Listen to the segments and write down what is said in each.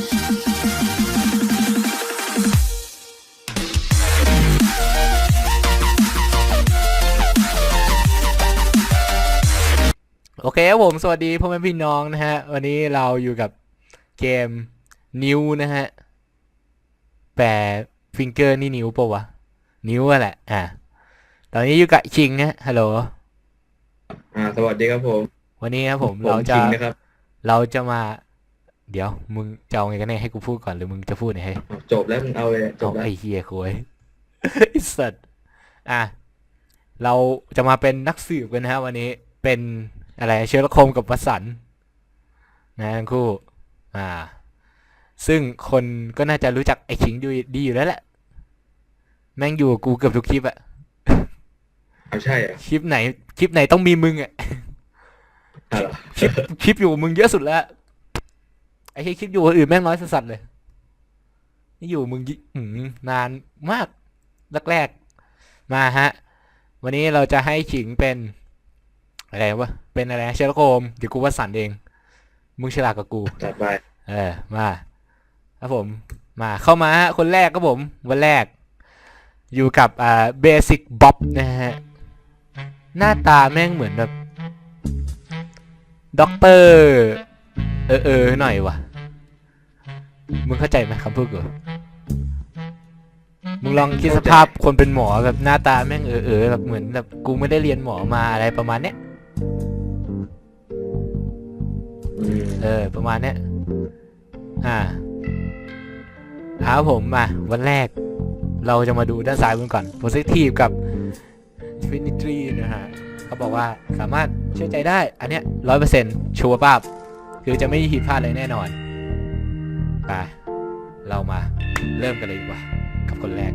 โอเคครับผมสวัสดีพ่อแม่พี่น้องนะฮะ วันนี้เราอยู่กับเกมนิ้วนะฮะแปลฟิงเกอร์นี่นิ้วปะวะ นิ้วอะแหละ อะ ตอนนี้อยู่กับชิงนะฮัลโหลอ่า สวัสดีครับผม วันนี้ครับผมผมเราจะจริงนะครับเราจะมา เดี๋ยว มึงจะเอาไงกันแน่ให้กูพูดก่อนหรือมึงจะพูดเนี่ยให้อ้าวจบแล้วมึงเอาเลยจเอาบแล้วไอ้เฮียโคุยไอ้สัตว์อะ เราจะมาเป็นนักสืบกันนะฮะวันนี้เป็นอะไรเชื้อโคมกับวสันต์นะทั้งคู่ อ่า ซึ่งคนก็น่าจะรู้จักไอ้ชิงดีดีอยู่แล้วแหละ แม่งอยู่กับกูเกือบทุกคลิปอะ เอาใช่เหรอะคลิปไหน คลิปไหนต้องมีมึงอะอะเหรอคลิป คลิปอยู่กับมึงเยอะสุดแล้ว ไอ้ที่คลิปอยู่คนอื่นแม่งน้อยสัสๆเลย นี่อยู่มึงยิอืมนานมากแรกๆมาฮะ วันนี้เราจะให้ขิงเป็น อะไรวะ เป็นอะไรนะเชลโคมเดี๋ยวกูว่าสันเอง มึงฉลาดกับกู จัดไปเออ มาครับผม มาเข้ามาฮะคนแรกครับผม วันแรก อยู่กับอ่าเบสิกบ๊อบนะฮะ หน้าตาแม่งเหมือนแบบด็อกเตอร์ เออเออหน่อยวะมึงเข้าใจไหมคำพูดกูมึงลองคิดสภาพคนเป็นหมอแบบหน้าตาแม่งเออเออแบบเหมือนแบบกูไม่ได้เรียนหมอมาอะไรประมาณเนี้ยอืมเออ ประมาณเนี้ยอ่าครับผมมาวันแรกเราจะมาดูด้านซ้ายบนก่อน positive กับ infinity นะฮะเขาบอกว่าสามารถเชื่อใจได้ อันเนี้ยร้อยเปอร์เซ็นต์ชัวร์ป้าบ คือจะไม่มีผิดพลาดเลยแน่นอนไปเรามาเริ่มกันเลยดีกว่ากับคนแรก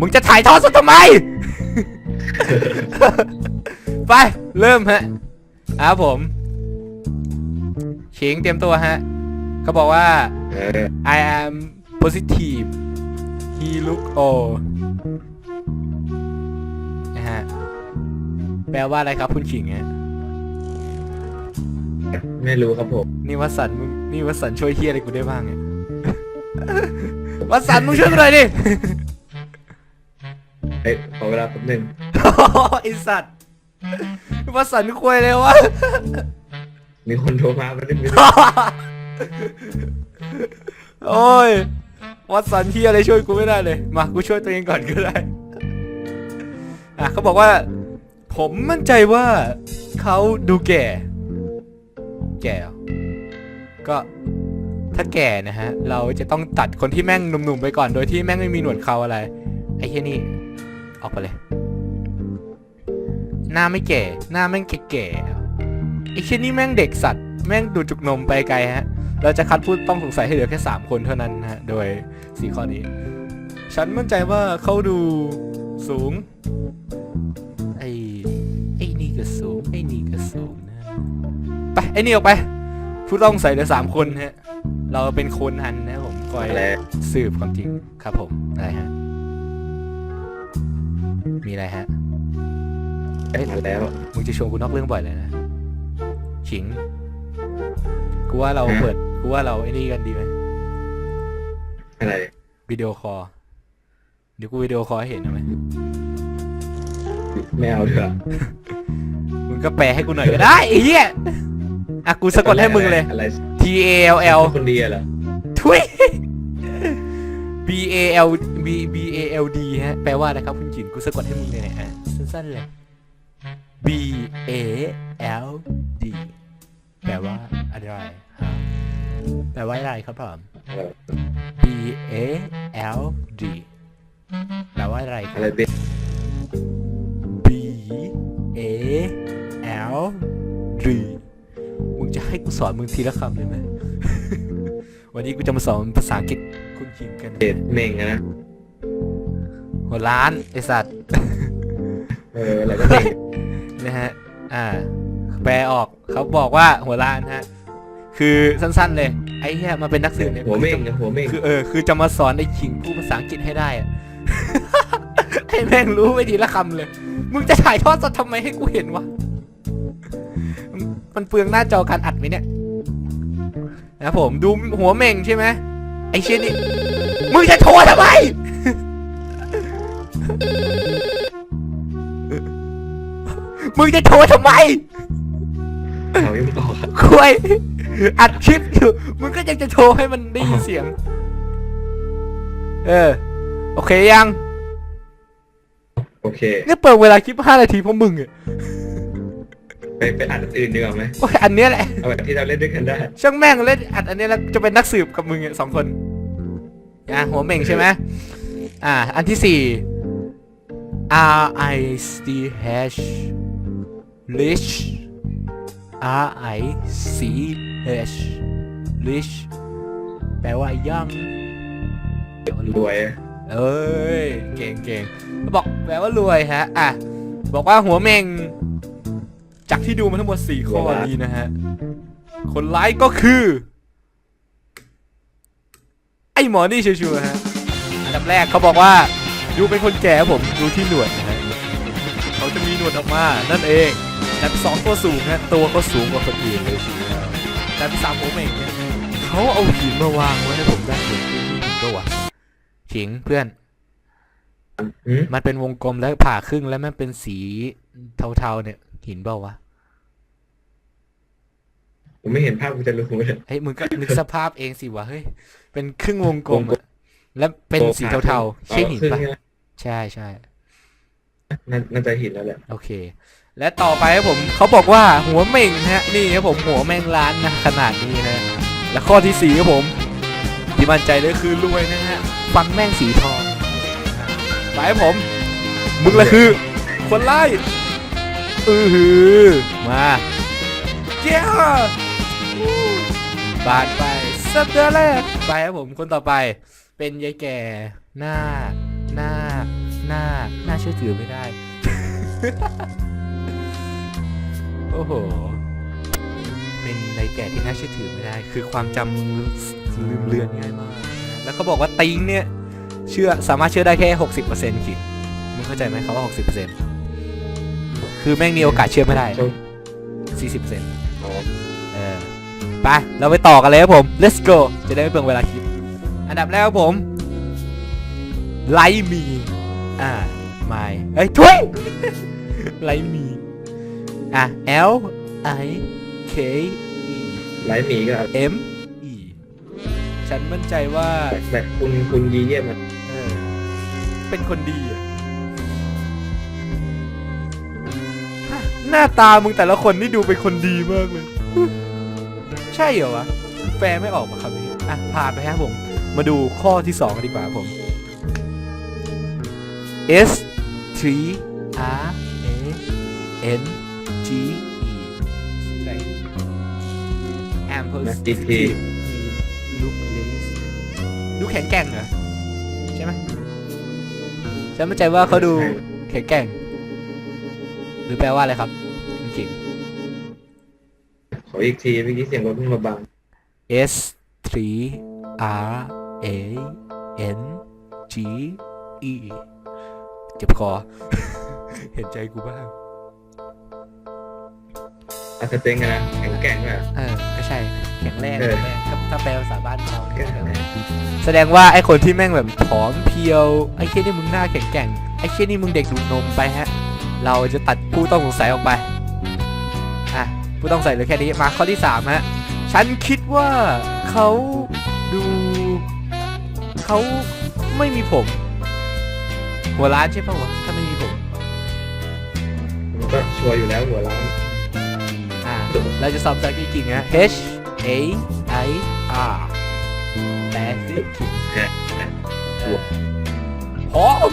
มึงจะถ่ายทอดสดทำไม ไป เริ่มฮะครับผมชิงเตรียมตัวฮะ เขาบอกว่าเออ I am positive he look old นะฮะ แปลว่าอะไรครับคุณขิงฮะ ไม่รู้ครับผม นี่วัสันต์มึงนี่วัสันต์ช่วยเฮียอะไรกูได้บ้างเนี่ย วัสันต์มึงช่วยกูหน่อยดิเฮ้ยขอเวลาแป๊บหนึงไอสัตว์วัสันต์คุยเลยวะ มีคนโทรมาไม่ได้ไม่ได้โอ้ย วัดสันที่อะไรช่วยกูไม่ได้เลย มา กูช่วยตัวเองก่อนก็ได้ อะเขาบอกว่า ผมมั่นใจว่าเขาดูแก่ แก่ก็ถ้าแก่นะฮะ เราจะต้องตัดคนที่แม่งหนุ่มๆไปก่อน โดยที่แม่งไม่มีหนวดเขาอะไร ไอ้เหี้ยนี่ ออกไปเลย หน้าไม่แก่ หน้าแม่งแก่ๆไอ้เหี้ยนี่แม่งเด็กสัตว์ แม่งดูจุกนมไปไกลฮะ เราจะคัดผู้ต้องสงสัยให้เหลือแค่ 3 คนเท่านั้นฮะ โดย4ข้อนี้ ฉันมั่นใจว่าเขาดูสูง ไอ้ไอ้ ไปไอ้นี่ออกไป ผู้ต้องสงสัยเหลือ3คนฮะ เราเป็นคนหันนะผมคอยอะไร สืบความจริงครับผมอะไรฮะ มีอะไรฮะ เอ้ยมาแล้ว มึงจะชวนกูนอกเรื่องบ่อยเลยนะขิง กูว่าเราฮะ เปิด กูว่าเราไอ้นี่กันดีไหมอะไร วิดีโอคอลเดี๋ยวกูวิดีโอคอลให้เห็นนะไหมไม่เอาเถอะมึงก็แปลให้กูหน่อยก็ได้ไอ้เหี้ย อะกูสะกดให้มึงเลย อะไร T A L L คนดีอะเหรอทุย B A L B B A L D ฮะ แปลว่าอะไรครับคุณจินกูสะกดให้มึงเลยเนี่ยฮะสั้นๆเลย B A L D แปลว่าอะไรฮะแปลว่าอะไรครับผมเออ B A L D แปลว่าอะไรคอะรับไรเป็น B A L D มึง จะให้กูสอนมึงทีละคำเลยไหม วันนี้กูจะมาสอนภาษาอังกฤษคุณคิงกันเด็ดเม่งอะนะหัวล้านไอสัตว์ เอออะไรก็เม่งนะฮะ อ่า แปลออกเขาบอกว่าหัวล้านฮะ คือสั้นๆเลย ไอ้เหี้ยมาเป็นนักสืบเนี่ยหัวเม่งคือนะหัวเม่งคือเออคือจะมาสอนไอ้คิงพูดภาษาอังกฤษให้ได้อะให้แม่งรู้ไปทีละคำเลย มึงจะถ่ายทอดสดทำไมให้กูเห็นวะ มันมันเปลืองหน้าจอการอัดไหมเนี่ยนะครับผมดูหัวเม่งใช่ไหมไอเช่นนี่มึงจะโชว์ทำไมมึงจะโชว์ทำไมเขายังออกอะคุยอัดคลิปอยู่มึงก็ยังจะโชว์ให้มันได้ยินเสียง เออ โอเคยัง โอเค เนี่ยเปิดเวลาคลิปห้านาทีเพราะมึงอะ ไปไปอ่านอันอื่นดีกว่าไหมโอ้ยอันเนี้ยแหละ เอาแบบที่เราเล่นด้วยกันได้ ช่างแม่งเล่นอัดอันเนี้ยแล้วจะเป็นนักสืบกับมึงอะสองคนอะหัวเม่งใช่ไหมอ่า อันที่สี่ R I C H rich R I C H rich แปลว่าย่างแปลว่ารรวยวยเอ้ย เก่งเก่งบอกแปลว่ารวยฮะ อะ บอกว่าหัวเม่ง จากที่ดูมาทั้งหมดสี่ข้อนี้นะฮะ คนร้ายก็คือ ไอ้หมอนี่ชัวร์ๆฮะ อันดับแรกเขาบอกว่า ดูเป็นคนแก่ครับผมดูที่หนวดนะฮะเขาจะมีหนวดออกมา นั่นเองอันดับที่สองตัวสูงฮะตัวเขาสูงกว่าคนอื่นเลยทีเดียวอันดับที่สามผมเองเนี่ยเขาเอาหินมาวางไว้ให้ผมได้เหมือนที่นี่ก็วะขิงเพื่อนอืมมันเป็นวงกลมแล้วผ่าครึ่งแล้วมันเป็นสีเทาๆเนี่ย หินเปล่าวะผมไม่เห็นภาพกูจะรู้เลยเฮ้ยมึงก็นึกสภาพเองสิวะเฮ้ยเป็นครึ่งวงกลมอะแล้วเป็นสีเทาๆใช่หินปะอ๋อครึ่งใช่ไมใช่ใช่น่าน่าจะหินแล้วแหละโอเค และต่อไปครับผมเขาบอกว่าหัวเม่งฮะนี่ครับผมหัวแมงล้านนะขนาดนี้นะและข้อที่สี่ครับผมที่มั่นใจเลยคือรวยนะฮะฟันแม่งสีทองอะไปครับผม มึงละคือ คนไล่ อือหือมาเจ้าบาดไปสัปดาห์แรกไปครับผมคนต่อไป เป็นยายแก่หน้า หน้า หน้า หน้าเชื่อถือไม่ได้ โอ้โห เป็นยายแก่ที่น่าเชื่อถือไม่ได้ คือความจำลืมเลือนง่ายมาก แล้วก็บอกว่าติงเนี่ยเชื่อสามารถเชื่อได้แค่ 60%คิดมึงเข้าใจไหมเขาว่าหกสิบเปอร์เซ็นต์ คือแม่งมีโอกาสเชื่อไม่ได้โชคสี่สิบเปอร์เซ็นต์อ๋อเออไป เราไปต่อกันเลยครับผม let's go จะได้ไม่เปลืองเวลาคิด อันดับแรกครับผมไลมีอ่าไม่เฮ้ยทุยไลมีอะ L I K E ไลฟ์หมีก็ M E ฉันมั่นใจว่าแบบแบบคุณคุณยีเยี่ยมมันเออเป็นคนดีอะ หน้าตามึงแต่ละคนนี่ดูเป็นคนดีมากเลย ใช่เหรอวะแปลไม่ออกมาคำนี้อะผ่านไปครับผม มาดูข้อที่สองกันดีกว่าครับผม S 3 R A N G E ใช่ Ample นะอีกทีลูกเลสดูแข็งแกร่งเหรอ ใช่ไหมฉันมั่นใจว่าเขาดูแข็งแกร่งหรือแปลว่าอะไรครับคุณขิงข ออีกทีเมื่อกี้เสียงรถมันมาบัง S 3 R A N G E เจ็บคอ เห็นใจกูบ้างอาสเต็งอะนะแข็งแกร่งอะ เออก็ใช่แข็งแรงเออ แข็งแรงถ้าถ้าแปลภาษาบ้านเราแข็งแรงแสดงว่าไอ้คนที่แม่งแบบผอมเพรียว ไอ้เชี่ยนี่มึงหน้าแข็งแกร่งไอ้เชี่ยนี่มึงเด็กดูดนมไปฮะ เราจะตัดผู้ต้องสงสัยออกไปอะ ผู้ต้องสงสัยเหลือแค่นี้มาข้อที่สามฮะฉันคิดว่าเขาดู เขาไม่มีผม หัวล้านใช่ปะวะถ้าไม่มีผมมันก็ชัวร์อยู่แล้วหัวล้านอ่าเราจะสอบภาษาอังกฤษจริงนะ H A I R แปลสิเออผม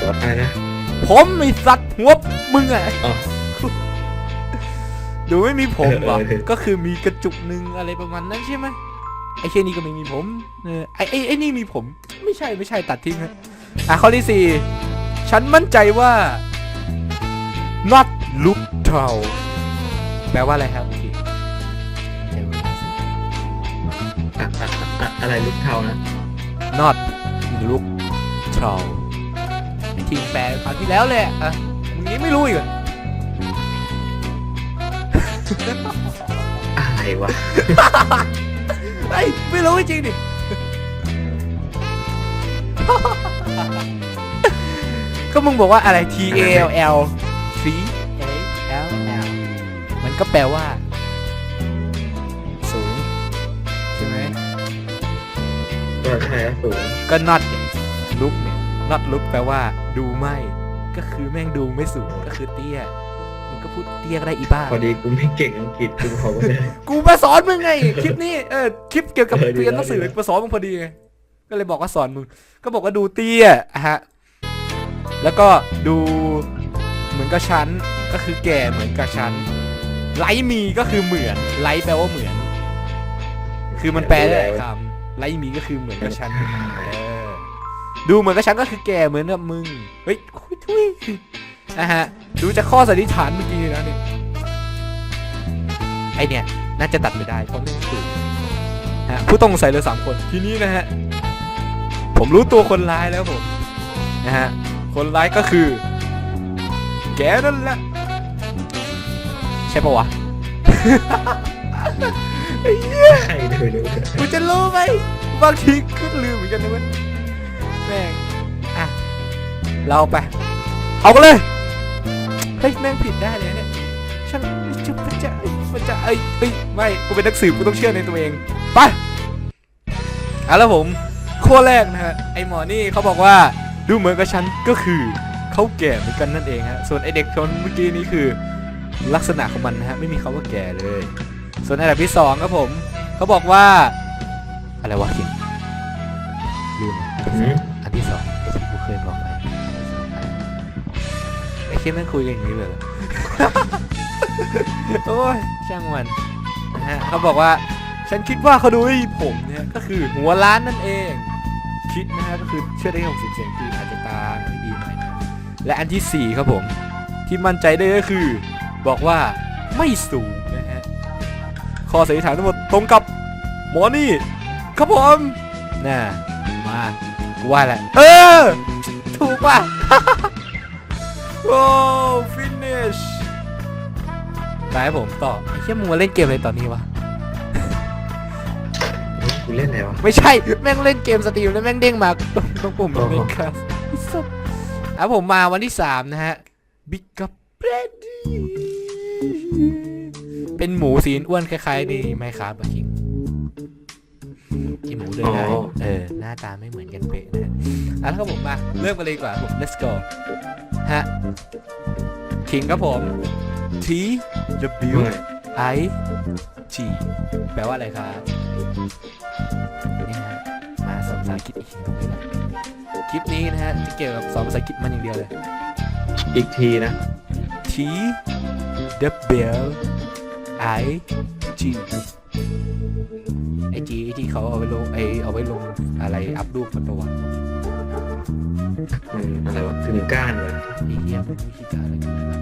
ตัวอะไรนะ ผมไอสัตว์หัวมึงอะ อ๋อดูไม่มีผมเหรอเออเออก็คือมีกระจุกหนึ่งอะไรประมาณนั้นใช่ไหมไอ้เช่นนี้ก็ไม่มีผมเออไอ้ไอ้ไอ้นี่มีผม ไม่ใช่ไม่ใช่ตัดทิ้งฮะอะข้อที่สี่ฉันมั่นใจว่า not look tall แปลว่าอะไรครับพี่ใช่ว่าอะอะอะอะไรลูกเทานะ not look tall ทีมแปลคราวที่แล้วเลยอะมึงยังไม่รู้อีกเหรอ อะไรวะเฮ้ยไม่รู้จริงดิ ก็มึงบอกว่าอะไร T A L L T A L L มันก็แปลว่าศูนย์ใช่ไหมก็ใช่สูงก็ not เนี่ย look เนี่ย not look แปลว่า ดูไม่ ก็คือแม่งดูไม่สูงก็คือเตี้ย มึงก็พูดเตี้ยก็ได้อีบ้า พอดีกูไม่เก่งอังกฤษกูขอไม่ได้ กูมาสอนมึงไง คลิปนี้เออคลิปเกี่ยวกับเออดีเรียนหนังสือแล้วดีแล้ว มาสอนมึงพอดีไงก็เลยบอกว่าสอนมึง ก็บอกว่าดูเตี้ยอะฮะแล้วก็ดูเหมือนกับฉันก็คือแก่เหมือนกับฉันไลท์มีก็คือเหมือนไลท์แปลว่าเหมือน คือมันแปลได้หลายคำไลท์มีก็คือเหมือนกับฉันเออดูเหมือนกับฉันก็คือแก่เหมือนกับมึงเฮ้ยทุยทุย นะฮะ ดูจากข้อสันนิษฐานเมื่อกี้นะเนี่ยไอเนี่ย น่าจะตัดไม่ได้เพราะไม่ถูกฮะผู้ต้องสงสัยเลือสามคน ทีนี้นะฮะ ผมรู้ตัวคนร้ายแล้วผมนะฮะ คนร้ายก็คือ แกนั่นแหละ ใช่ปะวะใครดูดูกูจะรู้ไหมบางทีก็ลืมเหมือนกันนะเว้ยแม่งอะ เราไป เอากันเลย ฮ้ยแม่งผิดได้เลยเนี่ยช่างจุบจะมันจะเอ้ยเอ้ยไม่กูเป็นนักสืบกูต้องเชื่อในตัวเองไปเอะแล้วผมข้อแรกนะฮะไอหมอนี่เขาบอกว่าดูเหมือนกับฉันก็คือเขาแก่เหมือนกันนั่นเองฮะส่วนไอเด็กชนเมื่อกี้นี้คือลักษณะของมันนะฮะไม่มีคำว่าแก่เลย ส่วนอันดับที่สองครับผมเขาบอกว่าอะไรวะคิงลืมอันที่สอง ไอ้เคียแม่งคุยกันอย่างนี้เลยเหรอโอ้ยช่างมันนะฮะเขาบอกว่าฉันคิดว่าเขาดูให้ผมเนี่ยก็คือหัวล้านนั่นเอง คิดนะฮะก็คือเชื่อได้หกสิบเซนคืออาจจะตาไม่ดีหน่อยนะและอันที่สี่ครับผมที่มั่นใจได้ก็คือ บอกว่าไม่สูงนะฮะข้อสันนิษฐานทั้งหมดตรงกับหมอนี่ครับผมน่ะมากูว่าแหละเออถูกว่ะ โอ้ฟินิชไปให้ผมต่อไอ้เหี้ยมึงมาเล่นเกมอะไรตอนนี้วะ กูเล่นอะไรวะ ไม่ใช่ แม่งเล่นเกมสตรีมแล้วแม่งเด้งมาตรงตรงปุ่มอ๋อเมคครับสุดอะผมมาวันที่3นะฮะบิ๊กกับเบรดดี้เป็นหมูสีอ้วนคล้ายๆนี่ไม่ครับบะคิง กินหมูเดินได้เออ หน้าตาไม่เหมือนกันเป๊ะนะฮะอะแล้วก็ผมมา เริ่มกันเลยดีกว่าผม let's go ฮะคิงครับผม T W ไม่ I G แปลว่าอะไรครับ นี่ฮะ มาสอนภาษาอังกฤษอีกทีตรงนี้แหละคลิปนี้นะฮะ จะเกี่ยวกับสอนภาษาอังกฤษมันอย่างเดียวเลย อีกทีนะ T W I G ไอจีที่เขาเอาไว้ลงไอเอาไว้ลงอะไรอัพรูปมันประวัติอืมอะไรวะถึงก้านเลยไอเหี้ยมันไม่คิดอะไรกันเลยนะ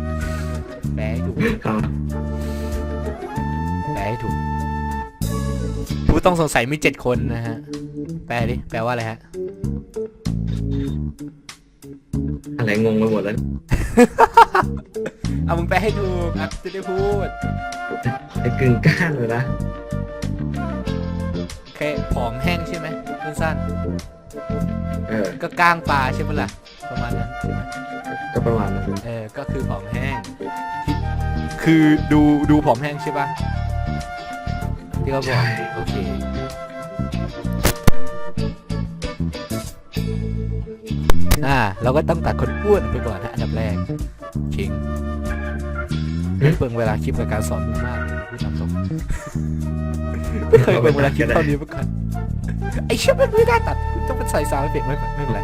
แปลให้ถูกเอาแปลให้ถูกผู้ต้องสงสัยมีเจ็ดคนนะฮะ แปลดิ แปลว่าอะไรฮะ อะไรงงไปหมดแล้ว เอามึงแปลให้ถูกอะจะได้พูดไอ้กึ่งก้านเลยนะ แค่ผอมแห้งใช่ไหมสั้นเออๆก็ก้างปลาใช่ไหมล่ะ ประมาณนั้นใช่ไหมก็ประมาณนั้นเออ ก็คือผอมแห้งที่คือดูดูผอมแห้งใช่ปะที่เขาบอก โอเค อ่า เราก็ต้องตัดคนอ้วนไปก่อนนะอันดับแรกคิงไม่เปิงเวลาคลิปกับการสอนมึงมากเลยพูดตามตรง ไม่เคยเปิงเวลาคลิปเท่านี้มาก่อนไอ้เชี่ยมันไม่ได้ตัดต้องเป็นใส่ซาวด์เอฟเฟกต์ไม่ไม่เป็นไร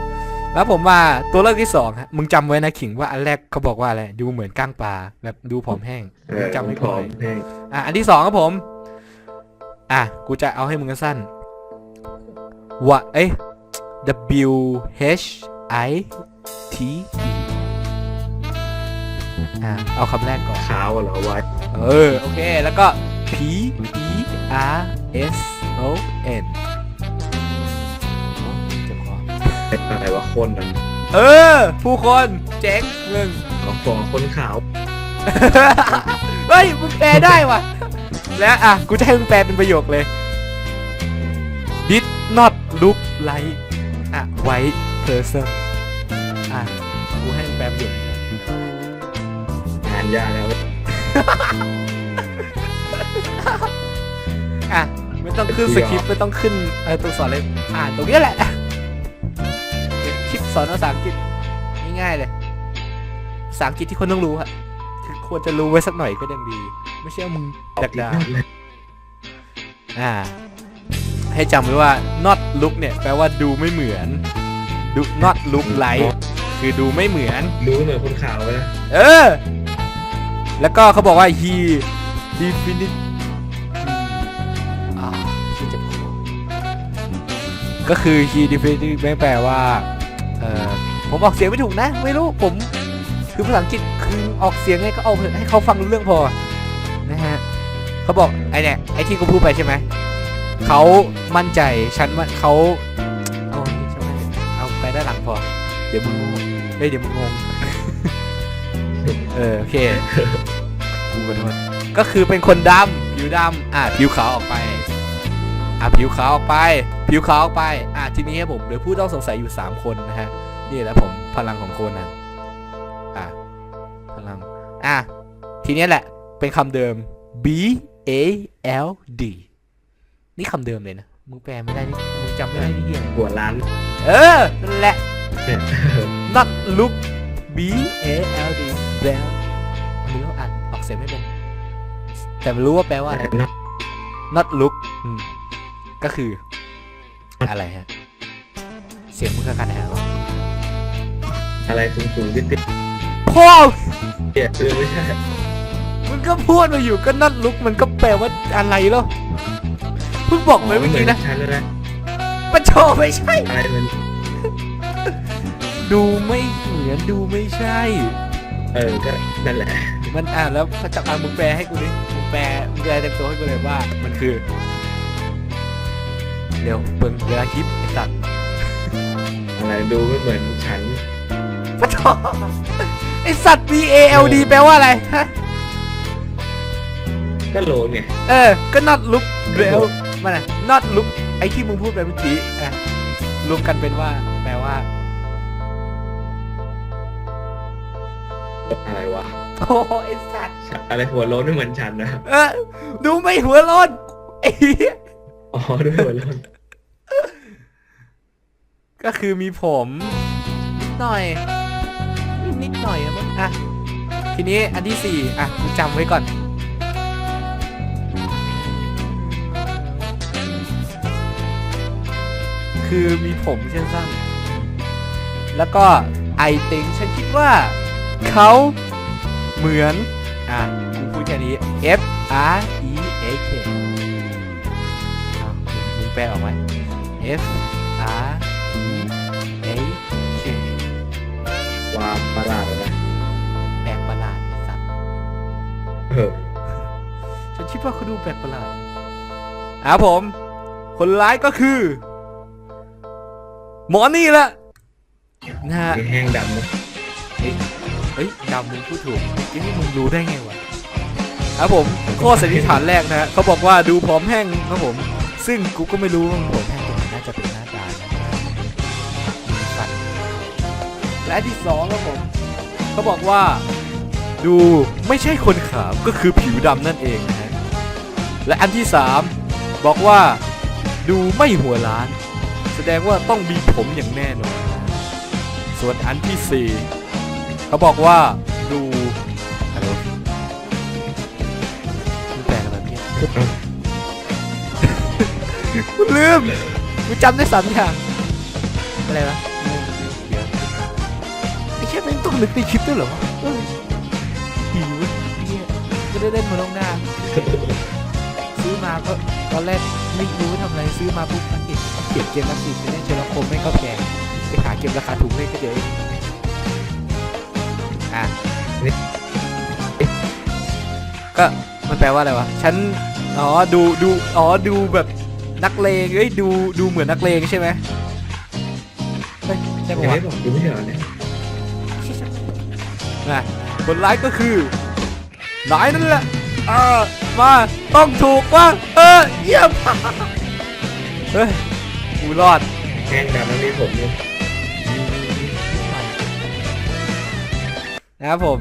แล้วผมมาตัวเลือกที่สองฮะมึงจำไว้นะขิงว่าอันแรกเขาบอกว่าอะไรดูเหมือนก้างปลาแบบดูผอมแห้งเอมึองจำไว้ผก่ออนมแห้งอะอันที่สองครับผม อะกูจะเอาให้มึงสั้นว่าเอ้ย W H I T E อะเอาคำแรกก่อนขาวเหรอไว้เออ โอเค แล้วก็ P E R S O N โอ้เจ็บคอเป็นอะไรวะคนอะเออ ผู้คนเจ๊งหนึ่งเอาฟองคนขาวเฮ้ยมึงแปลได้ว่ะ แล้วอะ กูจะให้มึงแปลเป็นประโยคเลย did not look like อะ white person อะ กูให้มึงแปลประโยคนี้งานยากแล้ว อะไม่ต้องขึ้นสคริปต์ไม่ต้องขึ้นเออตัวสอนเลยอ่านตรงนี้แหละเป็นคลิปสอนภาษาอังกฤษง่ายๆเลยภาษาอังกฤษที่คนต้องรู้อะคือควรจะรู้ไว้สักหน่อยก็ยังดี ไม่ใช่ว่ามึงดักดาอ่า ให้จำไว้ว่า not look เนี่ย แปลว่าดูไม่เหมือนดู not look like คือดูไม่เหมือน รู้เหมือนคนข่าวไปนะเออ แล้วก็เขาบอกว่า he definite ก็คือ he definitely ไม่แปลว่าเออผมออกเสียงไม่ถูกนะ ไม่รู้ผมคือภาษาอังกฤษคือออกเสียงไงก็เอาเถอะให้เขาฟังรู้เรื่องพอนะฮะเขาบอกไอเนี่ยไอที่กูพูดไปใช่ไหมเขามั่นใจฉันว่าเขาเอาอันนี้ใช่ไหมเอาไปด้านหลังพอ เดี๋ยวมึงงงเฮ้ยเดี๋ยวมึงงงเออโอเคกูขอโทษก็คือเป็นคนดำผิวดำอะผิวขาวออกไป อะผิวขาวออกไป ผิวขาวออกไป อะทีนี้ครับผมเหลือผู้ต้องสงสัยอยู่ 3 คนนะฮะ นี่แหละผมพลังของโคนนั้นอะพลัง อะทีนี้แหละ เป็นคำเดิม B A L D นี่คำเดิมเลยนะ มึงแปลไม่ได้นี่มึงจำไม่ได้นี่เหี้ยอะไรหัวร้านเออนั่นแหละเนี่ย not look B A L D bell ไม่รู้อ่านออกเสียงไม่เป็น แต่ไม่รู้ว่าแปลว่าอะไรเนาะ not look อืม ก็คือ อะไรฮะ เสียงมึงกระกันแหวะอะไรสูงสูงๆติ๊ดพ่อๆเนี่ยเออไม่ใช่มึงก็พูดมาอยู่ก็ not look มันก็แปลว่าอะไรแล้วเพิ่งบอกไปเมื่อกี้นะฉันแล้วนะปะโชไม่ใช่ อะไรเหมือนดูไม่เหมือนดูไม่ใช่ เออก็นั่นแหละมันอ่านแล้วพระจักรมึงแปลให้กูดิมึงแปลมึงแปลเต็มตัวให้กูเลยว่า มันคือ เดี๋ยวเปิดเวลาคลิปไอ้สัตว์อะไรดูไม่เหมือนฉันปะโถไอ้สัตว์ B A L D แปลว่าอะไรฮะก็โลนไงเออ ก็ not look well มันอะ not look ไอ้ที่มึงพูดไปเมื่อกี้อะรวมกันเป็นว่า แปลว่า อะไรวะโอ้ไอ้สัตว์ อะไรหัวโลนไม่เหมือนฉันนะเออ ดูไม่หัวร้อนไอ้เหี้ย อ๋อด้วยหัวโลน ก็คือมีผมนิดหน่อย นิดหน่อยอะมั้งอะทีนี้อันที่สี่อะกูจำไว้ก่อน คือมีผมเช่นสั้นแล้วก็ไอติงฉันคิดว่าเขาเหมือน อะกูพูดแค่นี้ F R E A K อะมึงมึงแปลออกไหม F R ความประหลาดเลยนะแปลกประหลาดไอ้สัตว์เออฉันคิดว่าเขาดูแปลกประหลาดอะผม คนร้ายก็คือ หมอนี่แหละนะฮะแห้งดำนะเฮ้ยดำมึงพูดถูกยังนี่มึงรู้ได้ไงวะครับผมข้อสันนิษฐานแรกนะฮะเขาบอกว่าดูผอมแห้งครับผม ซึ่งกูก็ไม่รู้ว่าผอมแห้ง และอันที่สองครับผมเขาบอกว่า ดูไม่ใช่คนขาวก็คือผิวดำนั่นเองนะฮะและอันที่สามบอกว่า ดูไม่หัวล้าน แสดงว่าต้องมีผมอย่างแน่นอนส่วนอันที่สี่เขาบอกว่าดูอะไรมึงแปลอะไรเนี่ยกูลืมกูจำได้สามอย่างอะไรวะ อ้แค่แม่งต้องนึกในคลิปด้วยเหรอวะเออหิวไอ้เนี่ยก็ได้เล่นมาลงหน้า ซื้อมาก็ตอนแรกไม่รู้ว่าทำอะไรซื้อมาปุ๊บมันเห็นเขียนเกมละสิบจะเล่นเชลโคมไม่งก็แพงไปหาเกมราคาถูกเล่นก็เดี๋ยวเองอะก็มันแปลว่าอะไรวะฉันอ๋อดูดูอ๋อดูแบบนักเลงเอ้ยดูดูเหมือนนักเลงใช่ไหมเฮ้ยใช่ยังปะวะไม่บอกดูไม่ใช่เหรอเนี่ย นะคนร้ายก็คือนายนั่นแหละเออมาต้องถูกว่าเออเยี่ยมเฮ้ยกูรอดแห้งดำแล้วมีผมอยู่นะครับผม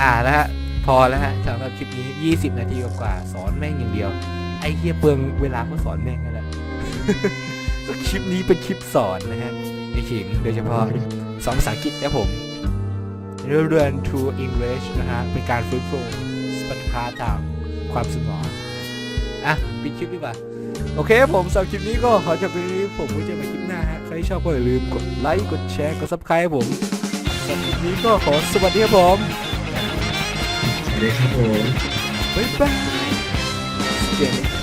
อ่านะฮะพอแล้วฮะสำหรับคลิปนี้ 20 นาทีกว่าๆสอนแม่งอย่างเดียว ไอ้เฮียเปลืองเวลาก็สอนแม่งนั่นแหละก็คลิปนี้เป็นคลิปสอนนะฮะไอขิงโดยเฉพาะสอนภาษาอังกฤษนะผม เรื่องเรียน to English นะฮะ เป็นการฟื้นฟูสมรรถภาพทางความสมองอะ ปิดคลิปดีกว่า โอเคครับผมสำหรับคลิปนี้ก็ขอจบไปนี้ผมไว้เจอกันคลิปหน้าฮะ ใครที่ชอบก็อย่าลืมกดไลค์ กดแชร์ กด subscribe ให้ผมสำหรับคลิปนี้ก็ขอสวัสดีครับผม สวัสดีครับผมบ๊ายบายเจอกัน